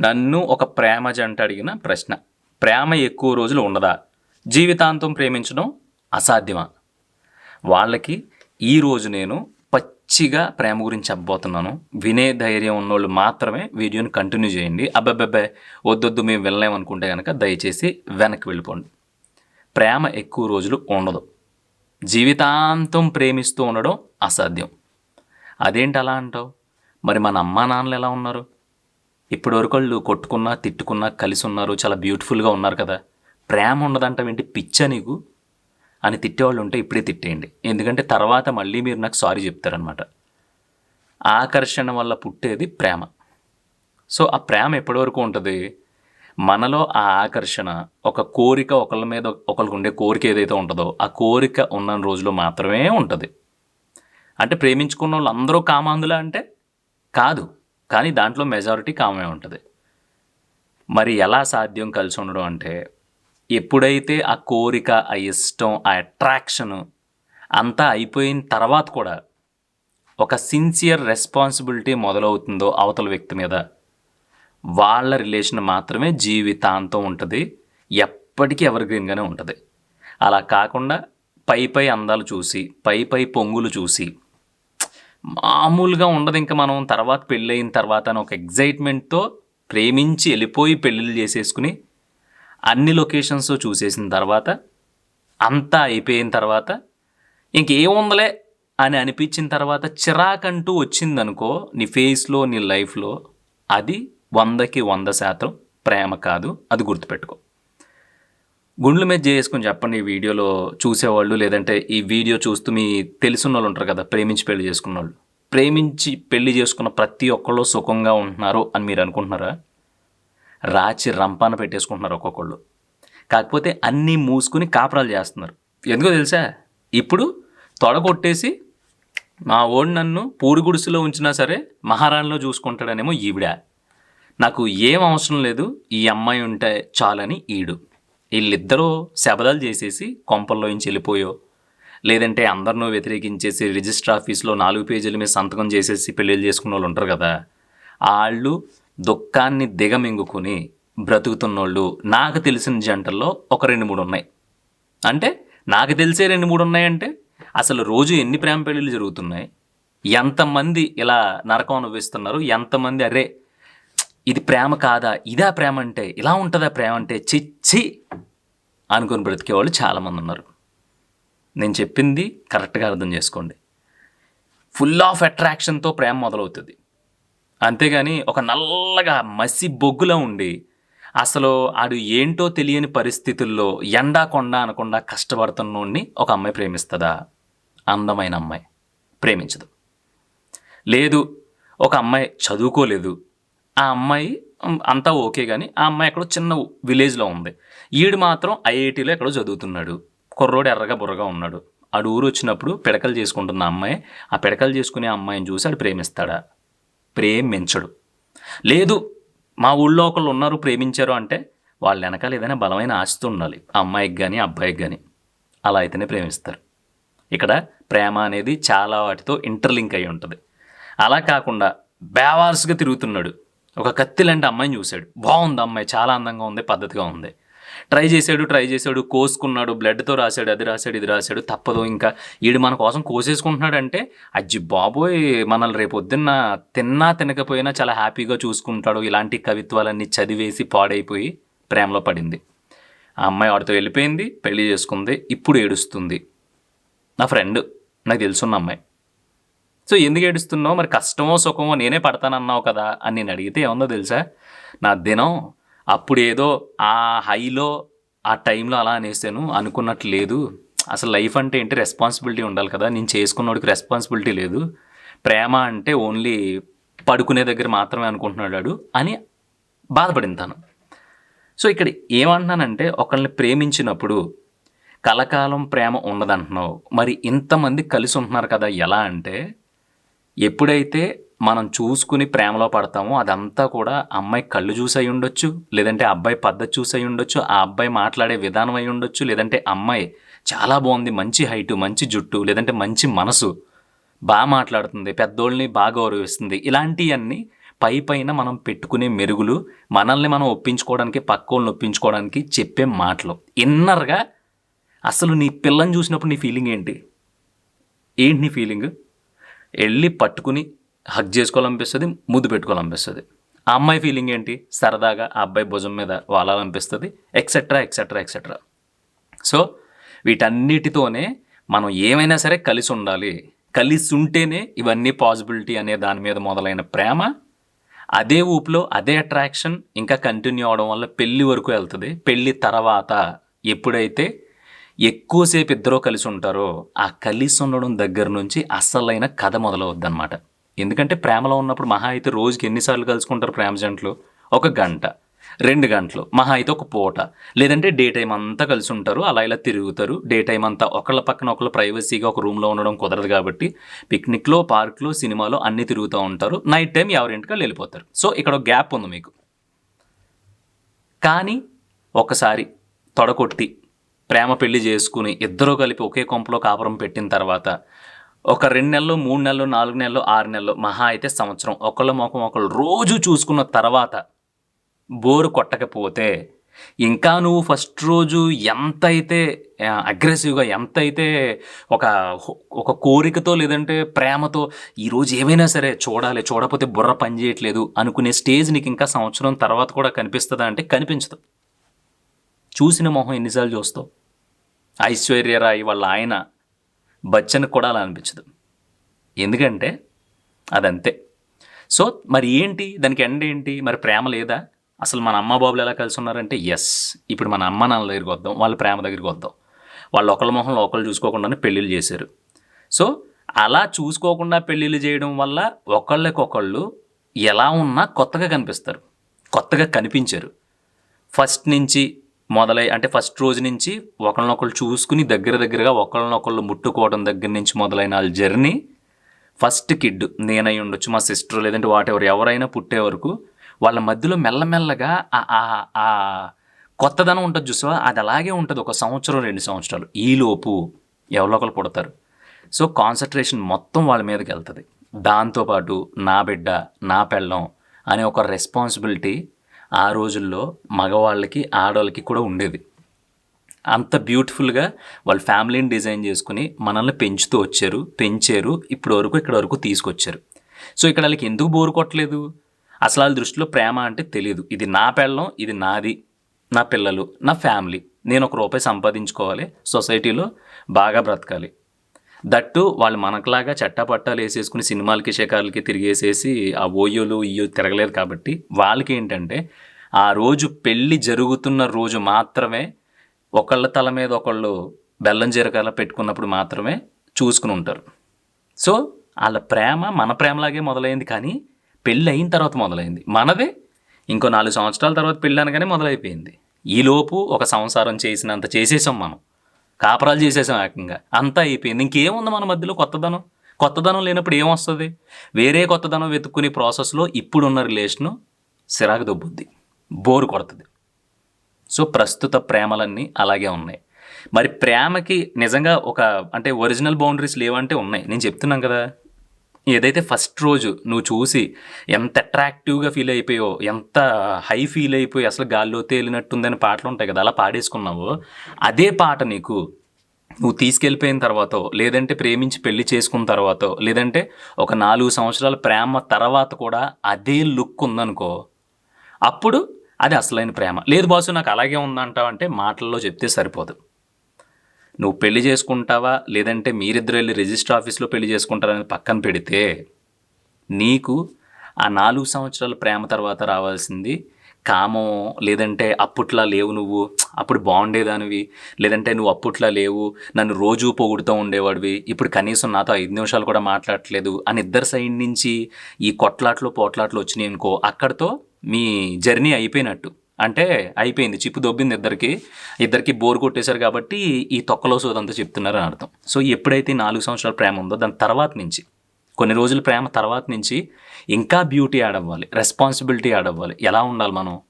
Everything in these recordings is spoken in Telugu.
నన్ను ఒక ప్రేమ జంట అడిగిన ప్రశ్న. ప్రేమ ఎక్కువ రోజులు ఉండదా? జీవితాంతం ప్రేమించడం అసాధ్యమా? వాళ్ళకి ఈరోజు నేను పచ్చిగా ప్రేమ గురించి చెప్పబోతున్నాను. వినే ధైర్యం ఉన్నోళ్ళు మాత్రమే వీడియోని కంటిన్యూ చేయండి. అబ్బాబ్బాబ్బే వద్దొద్దు మేము వెళ్ళలేమనుకుంటే కనుక దయచేసి వెనక్కి వెళ్ళిపోండి. ప్రేమ ఎక్కువ రోజులు ఉండదు. జీవితాంతం ప్రేమిస్తూ ఉండడం అసాధ్యం. అదేంటి అలా అంటావు? మరి మన అమ్మా నాన్నలు ఎలా ఉన్నారు? ఇప్పటివరకు వాళ్ళు కొట్టుకున్నా తిట్టుకున్నా కలిసి ఉన్నారు చాలా బ్యూటిఫుల్గా ఉన్నారు కదా. ప్రేమ ఉండదంటావేంటి పిచ్చా నీకు? అని తిట్టేవాళ్ళు ఉంటే ఇప్పుడే తిట్టేయండి. ఎందుకంటే తర్వాత మళ్ళీ మీరు నాకు సారీ చెప్తారనమాట ఆకర్షణ వల్ల పుట్టేది ప్రేమ. సో ఆ ప్రేమ ఎప్పటివరకు ఉంటుంది? మనలో ఆ ఆకర్షణ ఒక కోరిక ఒకళ్ళ మీద ఒకరికి ఉండే కోరిక ఏదైతే ఉంటుందో ఆ కోరిక ఉన్న రోజులో మాత్రమే ఉంటుంది. అంటే ప్రేమించుకున్న వాళ్ళు అందరూ కామాందులా అంటే? కాదు. కానీ దాంట్లో మెజారిటీ కామే ఉంటుంది. మరి ఎలా సాధ్యం కలిసి ఉండడం అంటే ఎప్పుడైతే ఆ కోరిక ఆ ఇష్టం ఆ అట్రాక్షను అంతా అయిపోయిన తర్వాత కూడా ఒక సిన్సియర్ రెస్పాన్సిబిలిటీ మొదలవుతుందో అవతల వ్యక్తి మీద వాళ్ళ రిలేషన్ మాత్రమే జీవితాంతం ఉంటుంది. ఎప్పటికీ ఎవర్గ్రీన్గానే ఉంటుంది. అలా కాకుండా పై పై అందాలు చూసి పై పై పొంగులు చూసి మామూలుగా ఉండదు. ఇంకా మనం తర్వాత పెళ్ళయిన తర్వాత అని ఒక ఎగ్జైట్మెంట్తో ప్రేమించి వెళ్ళిపోయి పెళ్ళిళ్ళు చేసేసుకుని అన్ని లొకేషన్స్ చూసేసిన తర్వాత అంతా అయిపోయిన తర్వాత ఇంకేముందలే అని అనిపించిన తర్వాత చిరాకంటూ వచ్చిందనుకో నీ ఫేస్లో నీ లైఫ్లో అది వందకి వంద శాతం ప్రేమ కాదు. అది గుర్తుపెట్టుకో. గుండ్ల మీద చేసుకుని చెప్పండి ఈ వీడియోలో చూసేవాళ్ళు లేదంటే ఈ వీడియో చూస్తూ మీ తెలిసిన వాళ్ళు ఉంటారు కదా ప్రేమించి పెళ్ళి చేసుకున్న వాళ్ళు ప్రేమించి పెళ్ళి చేసుకున్న ప్రతి ఒక్కళ్ళు సుఖంగా ఉంటున్నారు అని మీరు అనుకుంటున్నారా? రాచి రంపాన పెట్టేసుకుంటున్నారు ఒక్కొక్కళ్ళు. కాకపోతే అన్నీ మూసుకుని కాపురాలు చేస్తున్నారు. ఎందుకో తెలుసా? ఇప్పుడు తొడగొట్టేసి మా ఓడి నన్ను పూరి గుడిసెలో ఉంచినా సరే మహారాణిలో చూసుకుంటాడనేమో ఈవిడ. నాకు ఏం అవసరం లేదు ఈ అమ్మాయి ఉంటే చాలని ఈడు. వీళ్ళిద్దరూ శబదాలు చేసేసి కొంపల్లో నుంచి వెళ్ళిపోయో లేదంటే అందరినూ వ్యతిరేకించేసి రిజిస్టర్ ఆఫీస్లో నాలుగు పేజీల మీద సంతకం చేసేసి పెళ్ళిళ్ళు చేసుకున్న వాళ్ళు ఉంటారు కదా వాళ్ళు దుఃఖాన్ని దిగమింగుకొని బ్రతుకుతున్నోళ్ళు నాకు తెలిసిన జంటల్లో ఒక రెండు మూడు ఉన్నాయి. అంటే నాకు తెలిసే రెండు మూడు ఉన్నాయంటే అసలు రోజు ఎన్ని ప్రేమ పెళ్ళిళ్ళు జరుగుతున్నాయి ఎంతమంది ఇలా నరకం అనుభవిస్తున్నారు ఎంతమంది అరే ఇది ప్రేమ కాదా? ఇదా ప్రేమ అంటే ఇలా ఉంటుందా ప్రేమ అంటే చిచ్చి అనుకుని బ్రతికేవాళ్ళు చాలామంది ఉన్నారు. నేను చెప్పింది కరెక్ట్గా అర్థం చేసుకోండి. ఫుల్ ఆఫ్ అట్రాక్షన్తో ప్రేమ మొదలవుతుంది. అంతేగాని ఒక నల్లగా మసి బొగ్గులో ఉండి అసలు ఆడు ఏంటో తెలియని పరిస్థితుల్లో ఎండా కొండ అనకుండా కష్టపడుతున్నోడిని ఒక అమ్మాయి ప్రేమిస్తుందా? అందమైన అమ్మాయి ప్రేమించదు. లేదు ఒక అమ్మాయి చదువుకోలేదు ఆ అమ్మాయి అంతా ఓకే కానీ ఆ అమ్మాయి ఎక్కడో చిన్న విలేజ్లో ఉంది. ఈడు మాత్రం ఐఐటీలో ఎక్కడో చదువుతున్నాడు. కుర్రోడు ఎర్రగా బుర్రగా ఉన్నాడు. ఆడు ఊరు వచ్చినప్పుడు పిడకలు చేసుకుంటున్న అమ్మాయి ఆ పిడకలు చేసుకునే అమ్మాయిని చూసి ఆడు ప్రేమిస్తాడా? ప్రేమించడు. లేదు మా ఊళ్ళో ఒకళ్ళు ఉన్నారు ప్రేమించారు అంటే వాళ్ళ వెనకాల ఏదైనా బలమైన ఆస్తి ఉండాలి. ఆ అమ్మాయికి కానీ అబ్బాయికి కానీ అలా అయితేనే ప్రేమిస్తారు. ఇక్కడ ప్రేమ అనేది చాలా వాటితో ఇంటర్లింక్ అయి ఉంటుంది. అలా కాకుండా బేవార్స్గా తిరుగుతున్నాడు. ఒక కత్తి లాంటి అమ్మాయిని చూశాడు. బాగుంది అమ్మాయి చాలా అందంగా ఉంది పద్ధతిగా ఉంది. ట్రై చేశాడు ట్రై చేశాడు కోసుకున్నాడు బ్లడ్తో రాశాడు అది రాశాడు ఇది రాశాడు తప్పదు. ఇంకా వీడు మన కోసం కోసేసుకుంటున్నాడు అంటే అజ్జి బాబోయ్ మనల్ని రేపు పొద్దున్న తిన్నా తినకపోయినా చాలా హ్యాపీగా చూసుకుంటాడు. ఇలాంటి కవిత్వాలన్నీ చదివేసి పాడైపోయి ప్రేమలో పడింది. ఆ అమ్మాయి వాడితో వెళ్ళిపోయింది పెళ్ళి చేసుకుంది ఇప్పుడు ఏడుస్తుంది. నా ఫ్రెండ్ నాకు తెలుసున్న అమ్మాయి. సో ఎందుకు ఏడుస్తున్నావు? మరి కష్టమో సుఖమో నేనే పడతానన్నావు కదా అని నేను అడిగితే ఏముందో తెలుసా? నా దినం అప్పుడు ఏదో ఆ హైలో ఆ టైంలో అలా అనేసాను అనుకున్నట్లు లేదు. అసలు లైఫ్ అంటే ఏంటి? రెస్పాన్సిబిలిటీ ఉండాలి కదా. నేను చేసుకున్నోడికి రెస్పాన్సిబిలిటీ లేదు. ప్రేమ అంటే ఓన్లీ పడుకునే దగ్గర మాత్రమే అనుకుంటున్నాడు వాడు అని బాధపడింది తను. సో ఇక్కడ ఏమంటున్నానంటే ఒకళ్ళని ప్రేమించినప్పుడు కలకాలం ప్రేమ ఉండదంటున్నావు. మరి ఇంతమంది కలిసి ఉంటున్నారు కదా ఎలా అంటే ఎప్పుడైతే మనం చూసుకుని ప్రేమలో పడతామో అదంతా కూడా అమ్మాయి కళ్ళు చూసి ఉండొచ్చు లేదంటే అబ్బాయి పద్ధతి చూసి ఉండొచ్చు ఆ అబ్బాయి మాట్లాడే విధానం అయి ఉండొచ్చు లేదంటే అమ్మాయి చాలా బాగుంది మంచి హైటు మంచి జుట్టు లేదంటే మంచి మనసు బాగా మాట్లాడుతుంది పెద్దోళ్ళని బాగా గౌరవిస్తుంది. ఇలాంటివన్నీ పై పైన మనం పెట్టుకునే మెరుగులు మనల్ని మనం ఒప్పించుకోవడానికి పక్కోళ్ళని ఒప్పించుకోవడానికి చెప్పే మాటలు. ఇన్నర్గా అసలు నీ పిల్లని చూసినప్పుడు నీ ఫీలింగ్ ఏంటి? ఏంటి నీ ఫీలింగ్? వెళ్ళి పట్టుకుని హగ్ చేసుకోవాలనిపిస్తుంది ముద్దు పెట్టుకోవాలనిపిస్తుంది. ఆ అమ్మాయి ఫీలింగ్ ఏంటి? సరదాగా ఆ అబ్బాయి భుజం మీద వాలాలనిపిస్తుంది ఎక్సెట్రా ఎక్సెట్రా ఎక్సెట్రా సో వీటన్నిటితోనే మనం ఏమైనా సరే కలిసి ఉండాలి. కలిసి ఉంటేనే ఇవన్నీ పాసిబిలిటీ అనే దాని మీద మొదలైన ప్రేమ అదే ఊపులో అదే అట్రాక్షన్ ఇంకా కంటిన్యూ అవడం వల్ల పెళ్ళి వరకు వెళ్తుంది. పెళ్ళి తర్వాత ఎప్పుడైతే ఎక్కువసేపు ఇద్దరూ కలిసి ఉంటారో ఆ కలిసి ఉండడం దగ్గర నుంచి అసలైన కథ మొదలవద్దు అనమాట ఎందుకంటే ప్రేమలో ఉన్నప్పుడు మహా అయితే రోజుకి ఎన్నిసార్లు కలుసుకుంటారు ప్రేమ జంటలు? ఒక గంట రెండు గంటలు మహా అయితే ఒక పూట. లేదంటే డే టైం అంతా కలిసి ఉంటారు అలా ఇలా తిరుగుతారు. డే టైం అంతా ఒకళ్ళ పక్కన ఒకళ్ళు ప్రైవసీగా ఒక రూమ్లో ఉండడం కుదరదు కాబట్టి పిక్నిక్లో పార్క్లో సినిమాలో అన్నీ తిరుగుతూ ఉంటారు. నైట్ టైం ఎవరింటికి వెళ్ళిపోతారు. సో ఇక్కడ ఒక గ్యాప్ ఉంది మీకు. కానీ ఒకసారి తొడకొట్టి ప్రేమ పెళ్ళి చేసుకుని ఇద్దరూ కలిపి ఒకే కొంపలో కాపురం పెట్టిన తర్వాత ఒక రెండు నెలలు మూడు నెలలు నాలుగు నెలలు ఆరు నెలలు మహా అయితే సంవత్సరం. ఒకళ్ళ ముఖం ఒకళ్ళు రోజు చూసుకున్న తర్వాత బోరు కొట్టకపోతే ఇంకా నువ్వు ఫస్ట్ రోజు ఎంతైతే అగ్రెసివ్గా ఎంతైతే ఒక ఒక కోరికతో లేదంటే ప్రేమతో ఈరోజు ఏమైనా సరే చూడాలి చూడకపోతే బుర్ర పని చేయట్లేదు అనుకునే స్టేజ్ నీకు ఇంకా సంవత్సరం తర్వాత కూడా కనిపిస్తుందా అంటే కనిపించదు. చూసిన మొహం ఎన్నిసార్లు చూస్తావు? ఐశ్వర్యరాయ్ వాళ్ళ ఆయన బచ్చన్ కూడా అలా అనిపించదు. ఎందుకంటే అదంతే. సో మరి ఏంటి? దానికి ఎండ్ ఏంటి? మరి ప్రేమ లేదా? అసలు మన అమ్మ బాబులు ఎలా కలిసి ఉన్నారంటే ఎస్ ఇప్పుడు మన అమ్మ నాన్నల దగ్గరికి వద్దాం వాళ్ళ ప్రేమ దగ్గరికి వద్దాం. వాళ్ళు ఒకళ్ళ మొహంలో ఒకళ్ళు చూసుకోకుండానే పెళ్ళిళ్ళు చేశారు. సో అలా చూసుకోకుండా పెళ్ళిళ్ళు చేయడం వల్ల ఒకళ్ళకొకళ్ళు ఎలా ఉన్నా కొత్తగా కనిపిస్తారు. కొత్తగా కనిపించారు. ఫస్ట్ నుంచి మొదలై అంటే ఫస్ట్ రోజు నుంచి ఒకళ్ళనొకళ్ళు చూసుకుని దగ్గర దగ్గరగా ఒకళ్ళనొకళ్ళు ముట్టుకోవడం దగ్గర నుంచి మొదలైన వాళ్ళ జర్నీ. ఫస్ట్ కిడ్ నేనై ఉండొచ్చు మా సిస్టర్ లేదంటే వాటెవరు ఎవరు ఎవరైనా పుట్టే వరకు వాళ్ళ మధ్యలో మెల్లమెల్లగా ఆ- ఆ కొత్తదనం ఉంటుంది చూసావా? అది అలాగే ఉంటుంది ఒక సంవత్సరం రెండు సంవత్సరాలు. ఈలోపు ఎవరో ఒకరు పుడతారు. సో కాన్సన్ట్రేషన్ మొత్తం వాళ్ళ మీదకి వెళ్తుంది. దాంతోపాటు నా బిడ్డ నా పెళ్ళం అనే ఒక రెస్పాన్సిబిలిటీ ఆ రోజుల్లో మగవాళ్ళకి ఆడవాళ్ళకి కూడా ఉండేది. అంత బ్యూటిఫుల్గా వాళ్ళ ఫ్యామిలీని డిజైన్ చేసుకుని మనల్ని పెంచుతూ వచ్చారు పెంచారు ఇప్పటి వరకు ఇక్కడ వరకు తీసుకొచ్చారు. సో ఇక్కడ వాళ్ళకి ఎందుకు బోరు కొట్టలేదు? అసలు వాళ్ళ దృష్టిలో ప్రేమ అంటే తెలియదు ఇది నా పెళ్ళం ఇది నాది నా పిల్లలు నా ఫ్యామిలీ. నేను ఒక రూపాయి సంపాదించుకోవాలి సొసైటీలో బాగా బ్రతకాలి. దట్టు వాళ్ళు మనకులాగా చట్టపట్టాలు వేసేసుకుని సినిమాలకి శిఖరాలకి తిరిగేసేసి ఆ ఓయోలు ఇయో తిరగలేదు కాబట్టి వాళ్ళకి ఏంటంటే ఆ రోజు పెళ్ళి జరుగుతున్న రోజు మాత్రమే ఒకళ్ళ తల మీద ఒకళ్ళు బెల్లం జీరకాల పెట్టుకున్నప్పుడు మాత్రమే చూసుకుని ఉంటారు. సో వాళ్ళ ప్రేమ మన ప్రేమలాగే మొదలైంది కానీ పెళ్ళి అయిన తర్వాత మొదలైంది. మనదే ఇంకో నాలుగు సంవత్సరాల తర్వాత పెళ్ళి అనగానే మొదలైపోయింది. ఈలోపు ఒక సంసారం చేసినంత చేసేసాం మనం. కాపరాలు చేసేసాం ఏకంగా. అంతా అయిపోయింది. ఇంకేముంది మన మధ్యలో కొత్తదనం కొత్తదనం లేనప్పుడు ఏమొస్తుంది వేరే కొత్తదనం వెతుక్కునే ప్రాసెస్లో ఇప్పుడున్న రిలేషను సిరాకు దొబ్బుద్ది. బోరు కొడుతుంది. సో ప్రస్తుత ప్రేమలన్నీ అలాగే ఉన్నాయి. మరి ప్రేమకి నిజంగా ఒక అంటే ఒరిజినల్ బౌండరీస్ లేవంటే ఉన్నాయి. నేను చెప్తున్నాను కదా. ఏదైతే ఫస్ట్ రోజు నువ్వు చూసి ఎంత అట్రాక్టివ్గా ఫీల్ అయిపోయో ఎంత హై ఫీల్ అయిపోయి అసలు గాల్లో తేలినట్టుందని పాటలు ఉంటాయి కదా అలా పాడేసుకున్నావో అదే పాట నీకు నువ్వు తీసుకెళ్ళిపోయిన తర్వాత లేదంటే ప్రేమించి పెళ్ళి చేసుకున్న తర్వాత లేదంటే ఒక నాలుగు సంవత్సరాల ప్రేమ తర్వాత కూడా అదే లుక్ ఉందనుకో అప్పుడు అది అసలైన ప్రేమ. లేదు బాసు నాకు అలాగే ఉందంటావు అంటే మాటల్లో చెప్తే సరిపోదు. నువ్వు పెళ్ళి చేసుకుంటావా? లేదంటే మీరిద్దరు వెళ్ళి రిజిస్టర్ ఆఫీస్లో పెళ్ళి చేసుకుంటారని పక్కన పెడితే నీకు ఆ నాలుగు సంవత్సరాల ప్రేమ తర్వాత రావాల్సింది కామం లేదంటే అప్పట్లా లేవు నువ్వు అప్పుడు బాగుండేదానివి లేదంటే నువ్వు అప్పట్లా లేవు నన్ను రోజు పొగుడుతూ ఉండేవాడివి ఇప్పుడు కనీసం నాతో ఐదు నిమిషాలు కూడా మాట్లాడట్లేదు అని ఇద్దరు సైడ్ నుంచి ఈ కొట్లాట్లు పోట్లాట్లు వచ్చినాయి అనుకో అక్కడితో మీ జర్నీ అయిపోయినట్టు. అంటే అయిపోయింది చిప్పు దొబ్బింది ఇద్దరికి. ఇద్దరికి బోర్ కొట్టేశారు కాబట్టి ఈ తొక్కలో సోదంతా చెప్తున్నారు అని అర్థం. సో ఎప్పుడైతే నాలుగు సంవత్సరాల ప్రేమ ఉందో దాని తర్వాత నుంచి కొన్ని రోజుల ప్రేమ తర్వాత నుంచి ఇంకా బ్యూటీ యాడ్ అవ్వాలి రెస్పాన్సిబిలిటీ యాడ్ అవ్వాలి. ఎలా ఉండాలి మనం?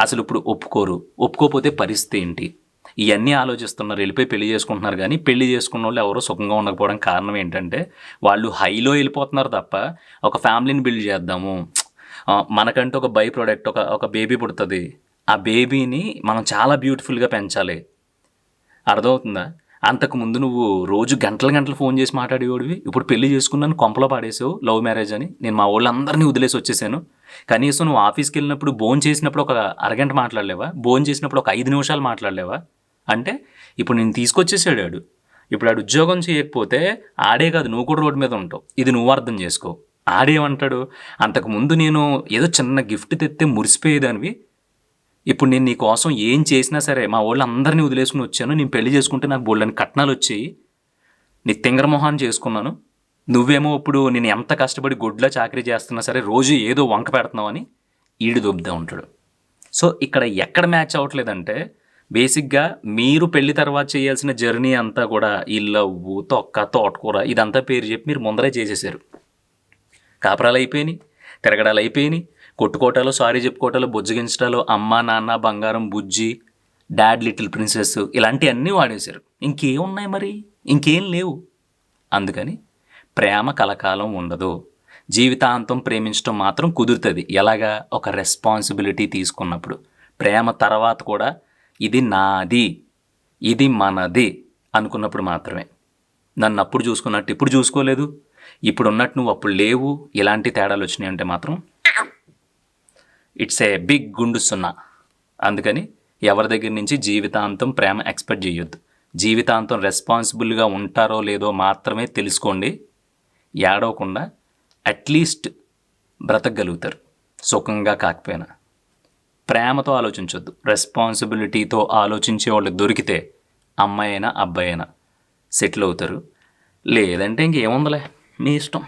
అసలు ఇప్పుడు ఒప్పుకోరు. ఒప్పుకోకపోతే పరిస్థితి ఏంటి? ఇవన్నీ ఆలోచిస్తున్నారు వెళ్ళిపోయి పెళ్ళి చేసుకుంటున్నారు కానీ పెళ్ళి చేసుకున్న వాళ్ళు ఎవరో సుఖంగా ఉండకపోవడం కారణం ఏంటంటే వాళ్ళు హైలో వెళ్ళిపోతున్నారు తప్ప ఒక ఫ్యామిలీని బిల్డ్ చేద్దాము. మనకంటూ ఒక బై ప్రోడక్ట్ ఒక ఒక బేబీ పుడుతుంది. ఆ బేబీని మనం చాలా బ్యూటిఫుల్గా పెంచాలి. అర్థమవుతుందా? అంతకుముందు నువ్వు రోజు గంటల గంటలు ఫోన్ చేసి మాట్లాడేవాడివి. ఇప్పుడు పెళ్ళి చేసుకున్నాను కొంపలో పాడేసావు లవ్ మ్యారేజ్ అని. నేను మా వాళ్ళందరినీ వదిలేసి వచ్చేసాను. కనీసం నువ్వు ఆఫీస్కి వెళ్ళినప్పుడు భోజనం చేసినప్పుడు ఒక అరగంట మాట్లాడలేవా? భోజనం చేసినప్పుడు ఒక ఐదు నిమిషాలు మాట్లాడలేవా? అంటే ఇప్పుడు నేను తీసుకొచ్చేసాడు ఆడు. ఇప్పుడు ఆడు ఉద్యోగం చేయకపోతే ఆడే కాదు నువ్వు కూడా రోడ్డు మీద ఉంటావు. ఇది నువ్వు అర్థం చేసుకో. ఆడేమంటాడు? అంతకుముందు నేను ఏదో చిన్న గిఫ్ట్ తెస్తే మురిసిపోయేదానివి. ఇప్పుడు నేను నీ కోసం ఏం చేసినా సరే మా వాళ్ళు అందరినీ వదిలేసుకుని వచ్చాను. నేను పెళ్ళి చేసుకుంటే నాకు బోళ్ళని కట్నాలు వచ్చాయి. నీ తింగర మొహాన్ని చేసుకున్నాను. నువ్వేమో ఇప్పుడు నేను ఎంత కష్టపడి గుడ్లా చాకరీ చేస్తున్నా సరే రోజు ఏదో వంక పెడుతున్నావు అని ఈడు దొబ్బుతూ ఉంటాడు. సో ఇక్కడ ఎక్కడ మ్యాచ్ అవ్వట్లేదంటే బేసిక్గా మీరు పెళ్ళి తర్వాత చేయాల్సిన జర్నీ అంతా కూడా ఈ లవ్వు తొక్క తోటకూర ఇదంతా పేరు చెప్పి మీరు ముందరే చేసేసారు. కాపురాలు అయిపోయినాయి తిరగడాలు అయిపోయినాయి కొట్టుకోటాలు సారీ చెప్పుకోటాలు బుజ్జగించటాలు అమ్మ నాన్న బంగారం బుజ్జి డాడ్ లిటిల్ ప్రిన్సెస్ ఇలాంటివన్నీ వాడేశారు. ఇంకేం ఉన్నాయి మరి? ఇంకేం లేవు. అందుకని ప్రేమ కలకాలం ఉండదు. జీవితాంతం ప్రేమించడం మాత్రం కుదురుతుంది. ఎలాగా? ఒక రెస్పాన్సిబిలిటీ తీసుకున్నప్పుడు. ప్రేమ తర్వాత కూడా ఇది నాది ఇది మనది అనుకున్నప్పుడు మాత్రమే. నన్ను అప్పుడు చూసుకున్నట్టు ఇప్పుడు చూసుకోలేదు. ఇప్పుడు ఉన్నట్టు నువ్వు అప్పుడు లేవు. ఇలాంటి తేడాలు వచ్చినాయి అంటే మాత్రం ఇట్స్ ఏ బిగ్ గుండు సున్నా. అందుకని ఎవరి దగ్గర నుంచి జీవితాంతం ప్రేమ ఎక్స్పెక్ట్ చేయొద్దు. జీవితాంతం రెస్పాన్సిబుల్గా ఉంటారో లేదో మాత్రమే తెలుసుకోండి. ఏడవకుండా అట్లీస్ట్ బ్రతకగలుగుతారు. సుఖంగా కాకపోయినా. ప్రేమతో ఆలోచించొద్దు. రెస్పాన్సిబిలిటీతో ఆలోచించే వాళ్ళు దొరికితే అమ్మాయి అయినా అబ్బాయి అయినా సెటిల్ అవుతారు. లేదంటే ఇంకేముందిలే? మీ ఇష్టం.